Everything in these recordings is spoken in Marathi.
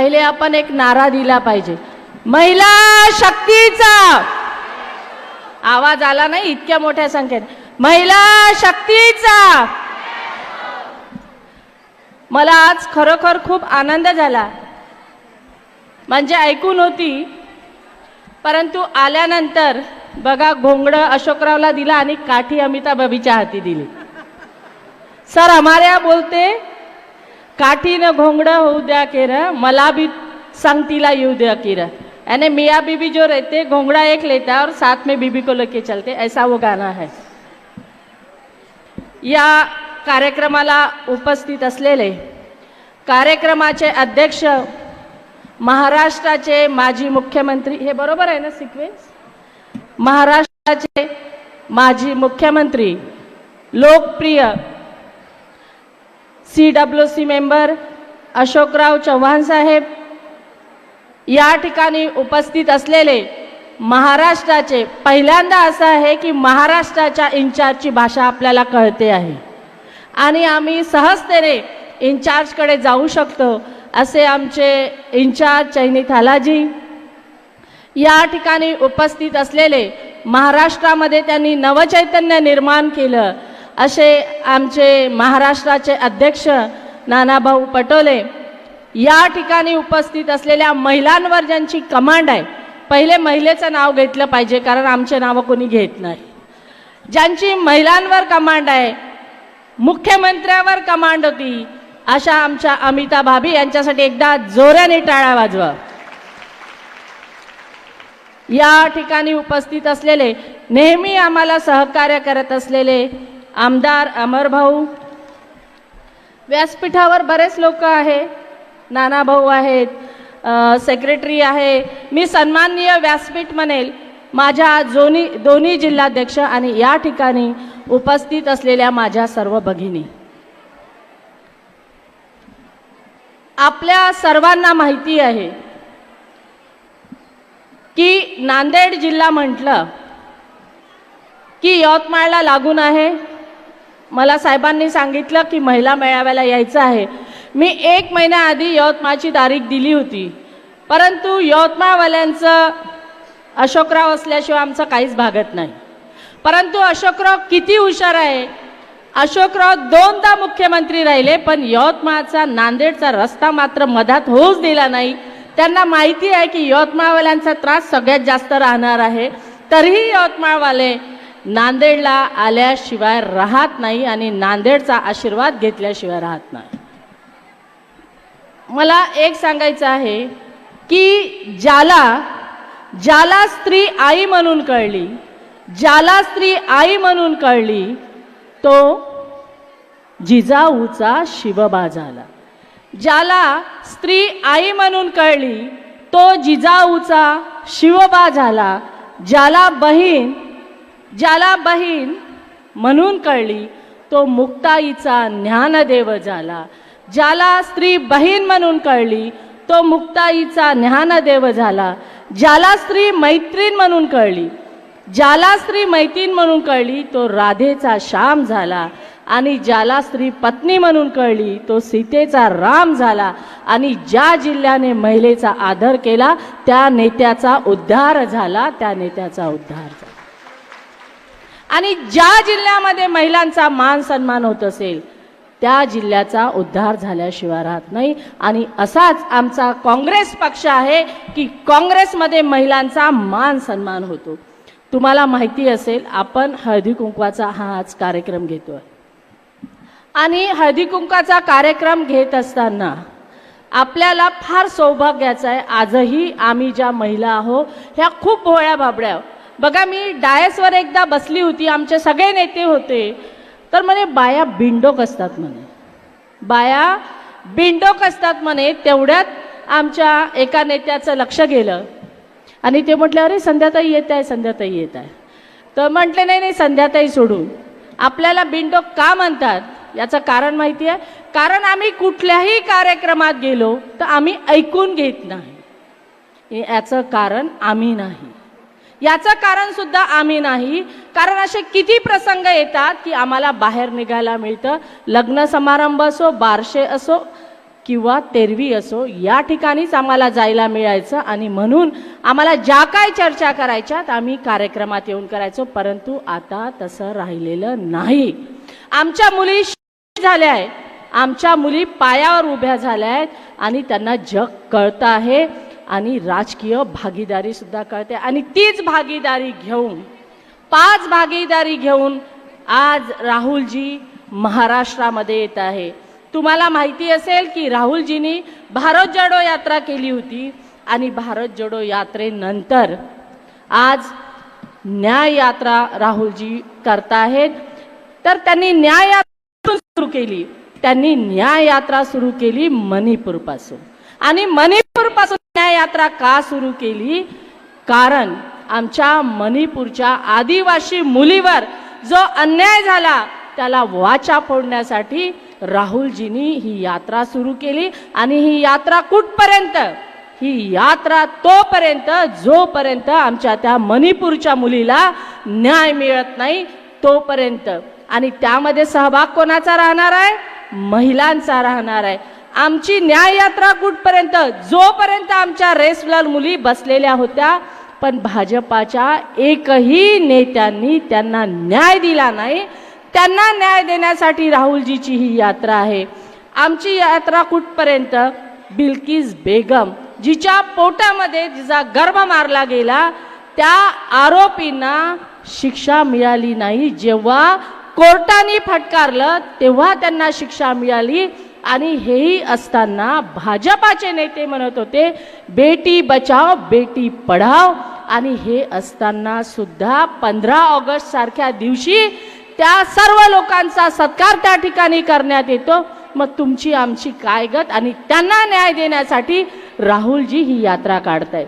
पहिले आपण एक नारा दिला पाहिजे. महिला शक्तीचा. आवाज आला नाही इतक्या मोठ्या संख्येत. महिला शक्तीचा. मला आज खरोखर खूप आनंद झाला. म्हणजे ऐकून होती. परंतु आल्यानंतर बघा घोंगडं अशोकरावला दिला आणि काठी अमिताभ बाबीच्या हाती दिली. सर हमारे बोलते काठी न घोंगडं होऊ द्या केर मला भी संगतीला येऊ द्या केर. यानी मियाँ बीबी जो रहते घोंगड़ा एक लेता है और साथ में बीबी को लेके चलते ऐसा वो गाना है. या कार्यक्रमाला उपस्थित असलेले कार्यक्रमाचे अध्यक्ष महाराष्ट्राचे माजी मुख्यमंत्री हे बरोबर आहे ना सिक्वेन्स महाराष्ट्राचे माजी मुख्यमंत्री लोकप्रिय C W C member Ashokrao Chavan साहेब या ठिकाणी उपस्थित असलेले महाराष्ट्राचे पहिल्यांदा असं आहे की महाराष्ट्राच्या इन्चार्जची भाषा आपल्याला कळते आहे. आणि आम्ही सहजतेने इन्चार्जकडे जाऊ शकतो असे आमचे इन्चार्ज चैनी थालाजी या ठिकाणी उपस्थित असलेले महाराष्ट्रामध्ये त्यांनी नवचैतन्य निर्माण केलं. असे आमचे महाराष्ट्राचे अध्यक्ष नानाभाऊ पटोले या ठिकाणी उपस्थित असलेल्या महिलांवर ज्यांची कमांड आहे पहिले महिलेचं नाव घेतलं पाहिजे कारण आमचे नावं कोणी घेत नाही. ज्यांची महिलांवर कमांड आहे मुख्यमंत्र्यावर कमांड होती अशा आमच्या अमिता भाभी यांच्यासाठी एकदा जोराने टाळ्या वाजवा. या ठिकाणी उपस्थित असलेले नेहमी आम्हाला सहकार्य करत असलेले आमदार अमरभाऊ व्यासपीठावर बरेच लोक आहे. नानाभाऊ आहेत. सेक्रेटरी आहे. मी सन्माननीय व्यासपीठ म्हणेल. माझ्या जोनी दोन्ही जिल्हाध्यक्ष आणि या ठिकाणी उपस्थित असलेल्या माझ्या सर्व भगिनी. आपल्या सर्वांना माहिती आहे की नांदेड जिल्हा म्हटलं की यवतमाळला लागून आहे. मला साहेबांनी सांगितलं की महिला मेळाव्याला यायचं आहे. मी एक महिन्याआधी यवतमाळची तारीख दिली होती. परंतु यवतमाळवाल्यांचं अशोकराव असल्याशिवाय आमचं काहीच भागत नाही. परंतु अशोकराव किती हुशार आहे. अशोकराव दोनदा मुख्यमंत्री राहिले पण यवतमाळचा नांदेडचा रस्ता मात्र मधात होऊच दिला नाही. त्यांना माहिती आहे की यवतमाळवाल्यांचा त्रास सगळ्यात जास्त राहणार आहे. तरीही यवतमाळवाले नांदेडला आल्याशिवाय राहत नाही आणि नांदेडचा आशीर्वाद घेतल्याशिवाय राहत नाही. मला एक सांगायचं आहे की ज्याला ज्याला स्त्री आई म्हणून कळली ज्याला स्त्री आई म्हणून कळली तो जिजाऊचा शिवबा झाला. ज्याला स्त्री आई म्हणून कळली तो जिजाऊचा शिवबा झाला. ज्याला बहीण ज्याला बहीण म्हणून कळली तो मुक्ताईचा ज्ञानदेव झाला. ज्याला स्त्री बहीण म्हणून कळली तो मुक्ताईचा ज्ञानदेव झाला. ज्याला स्त्री मैत्रीण म्हणून कळली ज्याला स्त्री मैत्रीण म्हणून कळली तो राधेचा श्याम झाला. आणि ज्याला स्त्री पत्नी म्हणून कळली तो सीतेचा राम झाला. आणि ज्या जिल्ह्याने महिलेचा आदर केला त्या नेत्याचा उद्धार झाला त्या नेत्याचा उद्धार झाला. आणि ज्या जिल्ह्यामध्ये महिलांचा मान सन्मान होत असेल त्या जिल्ह्याचा उद्धार झाल्याशिवाय राहत नाही. आणि असाच आमचा काँग्रेस पक्ष आहे की काँग्रेसमध्ये महिलांचा मान सन्मान होतो. तुम्हाला माहिती असेल आपण हळदी कुंकवाचा हा आज कार्यक्रम घेतोय. आणि हळदी कुंकाचा कार्यक्रम घेत असताना आपल्याला फार सौभाग्याचं आहे आजही आम्ही ज्या महिला आहो ह्या खूप भोळ्या बाबड्या बघा मी डायसवर एकदा बसली होती आमचे सगळे नेते होते. तर म्हणे बाया बिंडोक असतात म्हणे. बाया बिंडोक असतात म्हणे तेवढ्यात आमच्या एका नेत्याचं लक्ष गेलं. आणि ते म्हटले अरे संध्याताई येत आहे संध्याताई येत आहे. तर म्हटले नाही नाही संध्याताई सोडून आपल्याला बिंडोक का म्हणतात? याचं कारण माहिती आहे. कारण आम्ही कुठल्याही कार्यक्रमात गेलो तर आम्ही ऐकून घेत नाही. याचं कारण आम्ही नाही. याचं कारण सुद्धा आम्ही नाही. कारण असे किती प्रसंग येतात की आम्हाला बाहेर निघायला मिळतं. लग्न समारंभ असो बारशे असो किंवा तेरवी असो या ठिकाणीच आम्हाला जायला मिळायचं आणि म्हणून आम्हाला ज्या काय चर्चा करायच्यात आम्ही कार्यक्रमात येऊन करायचो. परंतु आता तसं राहिलेलं नाही. आमच्या मुली झाल्या आहेत आमच्या मुली पायावर उभ्या झाल्या आहेत आणि त्यांना जग कळतं आहे. आणि राजकीय भागीदारी सुद्धा कळते. आणि तीच भागीदारी घेऊन पाच भागीदारी घेऊन आज राहुलजी महाराष्ट्रामध्ये येत आहे. तुम्हाला माहिती असेल की राहुलजींनी भारत जोडो यात्रा केली होती आणि भारत जोडो यात्रेनंतर आज न्याय यात्रा राहुलजी करताहेत. तर त्यांनी न्याय यात्रा सुरू केली. त्यांनी न्याय यात्रा सुरू केली मणिपूरपासून. आणि मणिपूरपासून यात्रा का सुरू केली? कारण आमच्या मणिपूरच्या आदिवासी मुलीवर जो अन्याय झाला त्याला वाचा फोडण्यासाठी राहुलजींनी ही यात्रा सुरू केली. आणि ही यात्रा कुठपर्यंत? ही यात्रा तोपर्यंत जोपर्यंत आमच्या त्या मणिपूरच्या मुलीला न्याय मिळत नाही तोपर्यंत. आणि त्यामध्ये सहभाग कोणाचा राहणार आहे? महिलांचा राहणार आहे. आमची न्याय यात्रा कुठपर्यंत? जोपर्यंत आमच्या रेसला मुली बसलेल्या होत्या पण भाजपाच्या एकही नेत्यांनी त्यांना न्याय दिला नाही. त्यांना न्याय देण्यासाठी राहुलजीची ही यात्रा आहे. आमची यात्रा कुठपर्यंत? बिल्किस बेगम जिच्या पोटामध्ये जिचा गर्भ मारला गेला त्या आरोपींना शिक्षा मिळाली नाही. जेव्हा कोर्टाने फटकारलं तेव्हा त्यांना शिक्षा मिळाली. आणि हेही असताना भाजपाचे नेते म्हणत होते बेटी बचाव बेटी पढाव आणि हे असताना सुद्धा पंधरा ऑगस्ट सारख्या दिवशी त्या सर्व लोकांचा सत्कार त्या ठिकाणी करण्यात येतो. मग तुमची आमची काय गत? आणि त्यांना न्याय देण्यासाठी राहुलजी ही यात्रा काढतायत.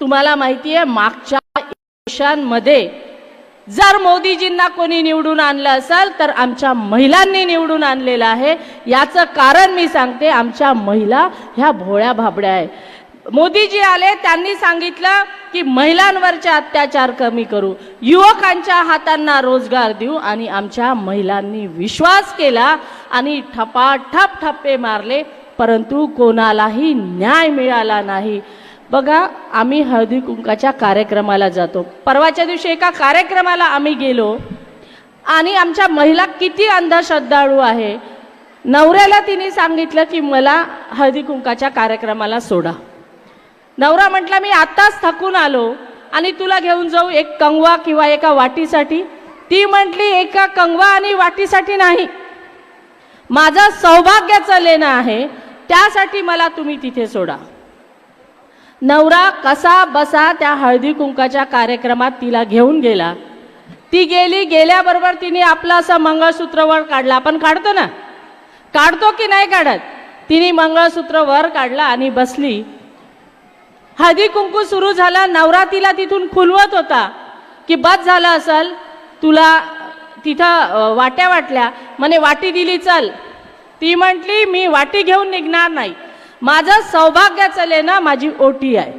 तुम्हाला माहिती आहे मागच्या वर्षांमध्ये जर मोदीजींना कोणी निवडून आणलं असेल तर आमच्या महिलांनी निवडून आणलेलं आहे. याचं कारण मी सांगते आमच्या महिला ह्या भोळ्या भाबड्या आहे मोदीजी आले त्यांनी सांगितलं की महिलांवरचे अत्याचार कमी करू. युवकांच्या हातांना रोजगार देऊ आणि आमच्या महिलांनी विश्वास केला आणि ठपाठप ठप्पे मारले परंतु कोणालाही न्याय मिळाला नाही. बघा आम्ही हळदी कुंकाच्या कार्यक्रमाला जातो. परवाच्या दिवशी एका कार्यक्रमाला आम्ही गेलो आणि आमच्या महिला किती अंधश्रद्धाळू आहे. नवऱ्याला तिने सांगितलं की मला हळदी कुंकाच्या कार्यक्रमाला सोडा. नवरा म्हटला मी आत्ताच थकून आलो आणि तुला घेऊन जाऊ एक कंगवा किंवा एका वाटीसाठी. ती म्हटली एका कंगवा आणि वाटीसाठी नाही. माझं सौभाग्याचं लेणं आहे त्यासाठी मला तुम्ही तिथे सोडा. नवरा कसा बसा त्या हळदी कुंकाच्या कार्यक्रमात तिला घेऊन गेला. ती गेली गेल्याबरोबर तिने आपलं असं मंगळसूत्र वर काढला. आपण काढतो ना? काढतो की नाही काढत? तिने मंगळसूत्र वर काढला आणि बसली. हळदी कुंकू सुरू झाला नवरा तिला तिथून खुलवत होता की बस झालं असल तुला तिथं वाट्या वाटल्या. म्हणे वाटी दिली चल. ती म्हटली मी वाटी घेऊन निघणार नाही. माझं सौभाग्याचं लेणं माझी ओटी आहे.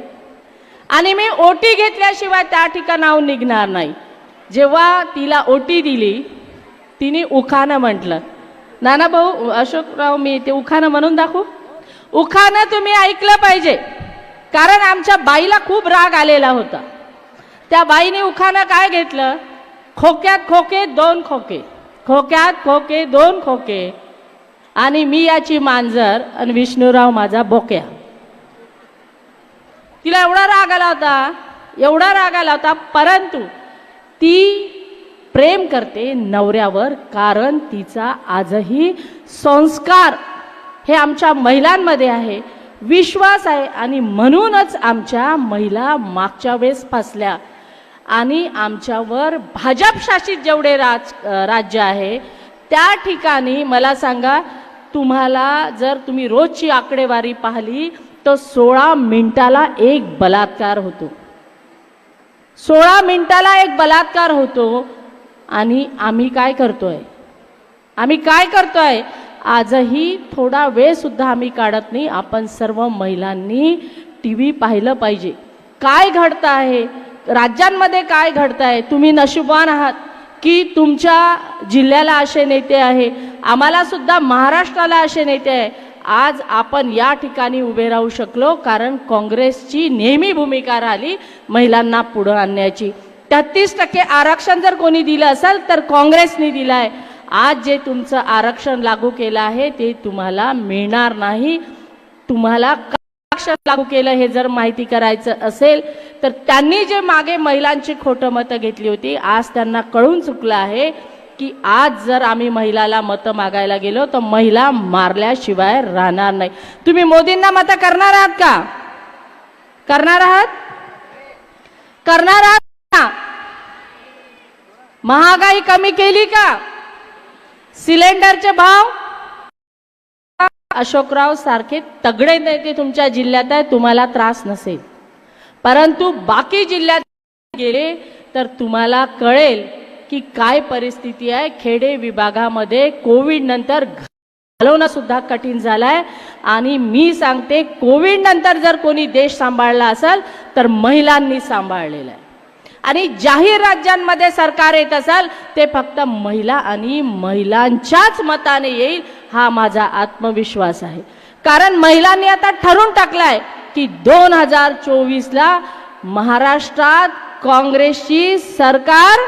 आणि मी ओटी घेतल्याशिवाय त्या ठिकाणाहून निघणार नाही. जेव्हा तिला ओटी दिली तिने उखाणं म्हटलं. नाना भाऊ अशोकराव मी ते उखाणं म्हणून दाखवू? उखाणं तुम्ही ऐकलं पाहिजे. कारण आमच्या बाईला खूप राग आलेला होता. त्या बाईने उखाणं काय घेतलं? खोक्यात खोके दोन खोके. खोक्यात खोके दोन खोके. आणि मी याची मांजर आणि विष्णुराव माझा बोक्या. तिला एवढा राग आला होता एवढा राग आला होता परंतु ती प्रेम करते नवऱ्यावर कारण तिचा आजही संस्कार हे आमच्या महिलांमध्ये आहे विश्वास आहे आणि म्हणूनच आमच्या महिला मागच्या वेळेस फसल्या. आणि आमच्यावर भाजप शासित जेवढे राज राज्य आहे त्या ठिकाणी मला सांगा तुम्हाला जर तुम्ही रोजची आकडेवारी पाहिली तर सोळा मिनिटाला एक बलात्कार होतो. सोळा मिनिटाला एक बलात्कार होतो आणि आम्ही काय करतोय? आम्ही काय करतोय? आजही थोडा वेळ सुद्धा आम्ही काढत नाही. आपण सर्व महिलांनी टी व्ही पाहिलं पाहिजे. काय घडतं आहे? राज्यांमध्ये काय घडतं आहे? तुम्ही नशिबान आहात की तुमच्या जिल्ह्याला असे नेते आहे? आम्हाला सुद्धा महाराष्ट्राला असे नेते आहे. आज आपण या ठिकाणी उभे राहू शकलो कारण काँग्रेसची नेहमी भूमिका राहिली महिलांना पुढं आणण्याची. तेहतीस टक्के आरक्षण जर कोणी दिलं असेल तर काँग्रेसने दिलं आहे आज जे तुमचं आरक्षण लागू केलं आहे ते तुम्हाला मिळणार नाही. तुम्हाला आरक्षण लागू केलं हे जर माहिती करायचं असेल तर त्यांनी जे मागे महिलांची खोटं मतं घेतली होती आज त्यांना कळून चुकलं आहे. की आज जर आम्ही महिलाला मतं मागायला गेलो तर महिला मारल्याशिवाय राहणार नाही. तुम्ही मोदींना मतं करणार आहात का? करणार आहात? करणार आहात का? महागाई कमी केली का? सिलेंडरचे भाव? अशोकराव सारखे तगडे नेते तुमच्या जिल्ह्यात आहे तुम्हाला त्रास नसेल. परंतु बाकी जिल्ह्यात गेले तर तुम्हाला कळेल की काय परिस्थिती आहे? खेडे विभागामध्ये कोविड नंतर घालवणं सुद्धा कठीण झालंय. आणि मी सांगते कोविड नंतर जर कोणी देश सांभाळला असेल तर महिलांनी सांभाळलेला आहे. आणि जाहीर राज्यांमध्ये सरकार येत असेल ते फक्त महिला आणि महिलांच्याच मताने येईल हा माझा आत्मविश्वास आहे. कारण महिलांनी आता ठरून टाकलाय की दोन हजार चोवीसला महाराष्ट्रात काँग्रेसची सरकार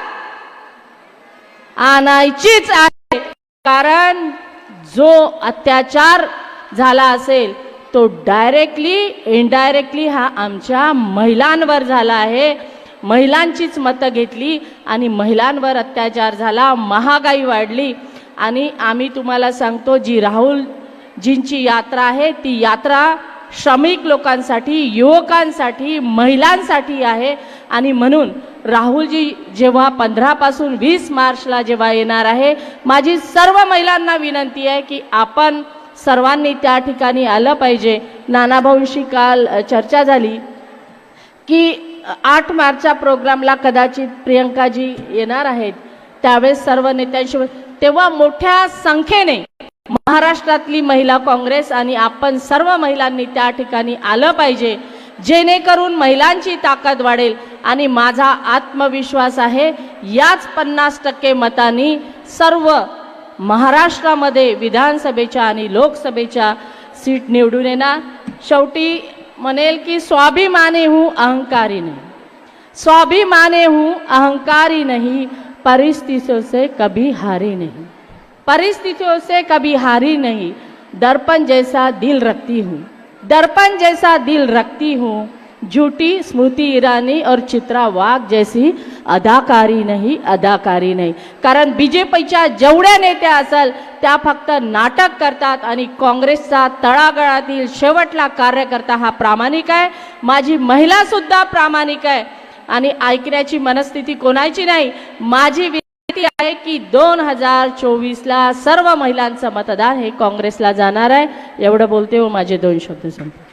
आणायचीच आहे. कारण जो अत्याचार झाला असेल तो डायरेक्टली इनडायरेक्टली हा आमच्या महिलांवर झाला आहे. महिलांचीच मतं घेतली आणि महिलांवर अत्याचार झाला महागाई वाढली. आणि आम्ही तुम्हाला सांगतो जी राहुलजींची यात्रा आहे ती यात्रा श्रमिक लोकांसाठी युवकांसाठी महिलांसाठी आहे. आणि म्हणून राहुलजी जेव्हा पंधरापासून वीस मार्चला जेव्हा येणार आहे माझी सर्व महिलांना विनंती आहे की आपण सर्वांनी त्या ठिकाणी आलं पाहिजे. नानाभाऊंशी काल चर्चा झाली की आठ मार्चच्या प्रोग्रामला कदाचित प्रियंकाजी येणार आहेत. त्यावेळेस सर्व नेत्यांशी तेव्हा मोठ्या संख्येने महाराष्ट्रातली महिला काँग्रेस आणि आपण सर्व महिलांनी त्या ठिकाणी आलं पाहिजे. जेणेकरून महिलांची ताकद वाढेल आणि माझा आत्मविश्वास आहे याच पन्नास टक्के मतांनी सर्व महाराष्ट्रामध्ये विधानसभेच्या आणि लोकसभेच्या सीट निवडून येणार. शेवटी म्हणेल की स्वाभिमानी हूँ अहंकारी नाही. स्वाभिमानी हूँ अहंकारी नाही परिस्थितियों से कभी हारी नहीं. परिस्थितियों से कभी हारी नहीं दर्पण जैसा दिल रखती हूँ. दर्पण जैसा दिल रखती हूँ झूठी स्मृती ईरानी और चित्रा वाघ जैसी अदाकारी नाही अदाकारी नाही। कारण बीजेपीच्या जेवढ्या नेत्या असेल त्या फक्त नाटक करतात आणि काँग्रेसचा तळागळातील शेवटला कार्यकर्ता हा प्रामाणिक आहे माझी महिला सुद्धा प्रामाणिक आहे आणि ऐकण्याची मनस्थिती कोणाची नाही माझी माहिती आहे की दोन हजार चोवीसला सर्व महिलांचं मतदान हे काँग्रेसला जाणार आहे. एवढं बोलते व माझे दोन शब्द संपले.